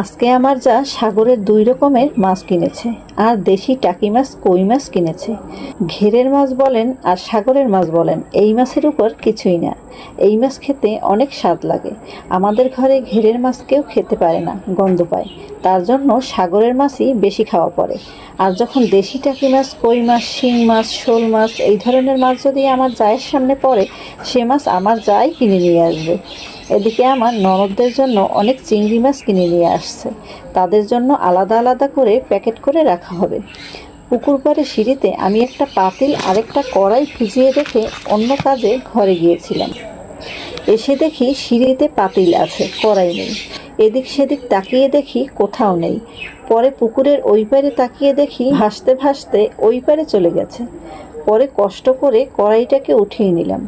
আজকে আমার যা সাগরের দুই রকমের মাছ কিনেছে। আর দেশি টাকি মাছ, কই মাছ কিনেছে। ঘেরের মাছ বলেন আর সাগরের মাছ বলেন, এই মাছের উপর কিছুই না। এই মাছ খেতে অনেক স্বাদ লাগে। আমাদের ঘরে ঘেরের মাছ কেউ খেতে পারে না, গন্ধ পায়। তার জন্য সাগরের মাছই বেশি খাওয়া পড়ে। আর যখন দেশি টাকি মাছ, কই মাছ, শিং মাছ, শোল মাছ, এই ধরনের মাছ যদি আমার জায়ের সামনে পড়ে, সে মাছ আমার যাই কিনে নিয়ে আসবে। এদিকে আমার ননদদের জন্য অনেক চিংড়ি মাছ কিনে নিয়ে আসছে। তাদের জন্য আলাদা আলাদা করে প্যাকেট করে রাখা হবে। পুকুর পাড়ে সিঁড়িতে আমি একটা পাতিল আরেকটা কড়াই ভিজিয়ে রেখে অন্য কাজে ঘরে গিয়েছিলাম। এসে দেখি সিঁড়িতে পাতিল আছে, কড়াই নেই। এদিক সেদিক তাকিয়ে দেখি কোথাও নেই। পরে পুকুরের ওই পারে তাকিয়ে দেখি ভাসতে ভাসতে ওই পারে চলে গেছে। পরে কষ্ট করে কড়াইটাকে উঠিয়ে নিলাম।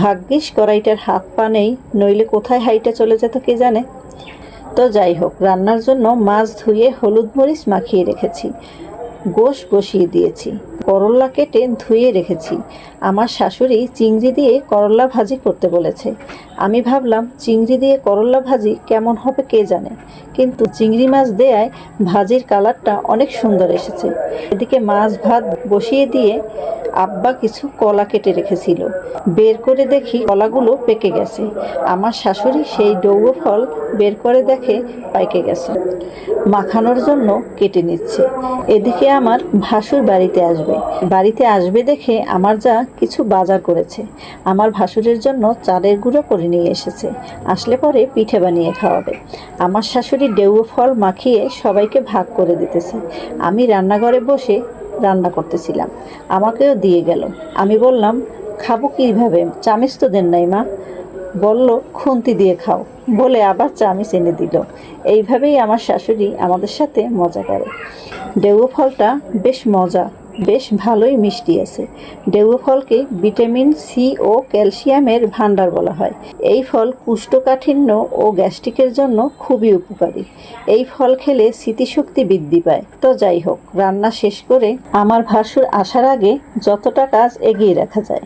ভাগ্যিস কড়াইটার হাত পা নেই, নইলে কোথায় হাইটা চলে যেত কে জানে? তো যাই হোক, রান্নার জন্য মাছ ধুয়ে হলুদ মরিচ মাখিয়ে রেখেছি। গোশ বসিয়ে দিয়েছি। করল্লা কেটে ধুয়ে রেখেছি। আমার শাশুড়ি চিংড়ি দিয়ে করল্লা ভাজি করতে বলেছে। আমি ভাবলাম, চিংড়ি দিয়ে করল্লা ভাজি কেমন হবে কে জানে? কিন্তু চিংড়ি মাছ দেয়ায় ভাজির কালারটা অনেক সুন্দর এসেছে। এদিকে মাছ ভাত বসিয়ে দিয়ে আব্বা কিছু কলা কেটে রেখেছিল। বের করে দেখি কলাগুলো পেকে গেছে। আমার শাশুড়ি সেই ডৌগো ফল বের করে দেখে পাইকে গেছে। মাখানোর জন্য কেটে নিচ্ছে। এদিকে আমার ভাসুর বাড়িতে আসবে। বাড়িতে আসবে দেখে আমার যা কিছু বাজার করেছে। আমার ভাসুরের জন্য চালের গুঁড়ো করে নিয়ে এসেছে। আসলে পরে পিঠে বানিয়ে খাওয়াবে। আমার শাশুড়ি ডেউ ফল মাখিয়ে সবাইকে ভাগ করে দিতেছে। আমি রান্নাঘরে বসে রান্না করতেছিলাম। আমাকেও দিয়ে গেল। আমি বললাম, খাব কীভাবে? চামিচ তো দেন নাই মা। বলল, খুন্তি দিয়ে খাও। বলে আবার চামিচ এনে দিল। এইভাবেই আমার শাশুড়ি আমাদের সাথে মজা করে। ডেউ ফলটা বেশ মজা বেশ ভালোই মিষ্টি আছে। ডেউ ফলকে ভিটামিন সি ও ক্যালসিয়ামের ভাণ্ডার বলা হয়। এই ফল কুষ্ঠকাঠিন্য ও গ্যাস্ট্রিকের জন্য খুবই উপকারী। এই ফল খেলে স্মৃতিশক্তি বৃদ্ধি পায়। তো যাই হোক, রান্না শেষ করে আমার ভাসুর আসার আগে যতটা কাজ এগিয়ে রাখা যায়।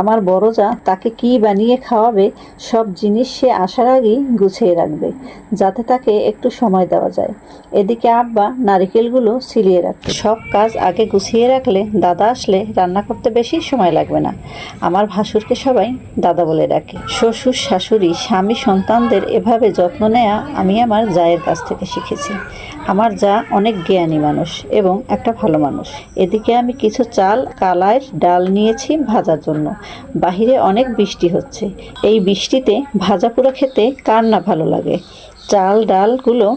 আমার বড় যা তাকে কি বানিয়ে খাওয়াবে, সব জিনিস সে আসার আগেই গুছিয়ে রাখবে, যাতে তাকে একটু সময় দেওয়া যায়। এদিকে আব্বা নারিকেলগুলো ছিলিয়ে রাখবে সব কাজ আগে গুছিয়ে রাখলে দাদা আসলে রান্না করতে বেশি সময় লাগবে না। আমার ভাসুরকে সবাই দাদা বলে ডাকে। শ্বশুর, শাশুড়ি, স্বামী, সন্তানদের এভাবে যত্ন নেওয়া আমি আমার জায়ের কাছ থেকে শিখেছি। আমার যা অনেক জ্ঞানী মানুষ এবং একটা ভালো মানুষ। এদিকে আমি কিছু চাল কালার ডাল নিয়েছি ভাজার জন্য। বাহিরে অনেক বৃষ্টি হচ্ছে। এই বৃষ্টিতে ভাজা পোড়া খেতে কার না ভালো লাগে? চাল, ডালগুলো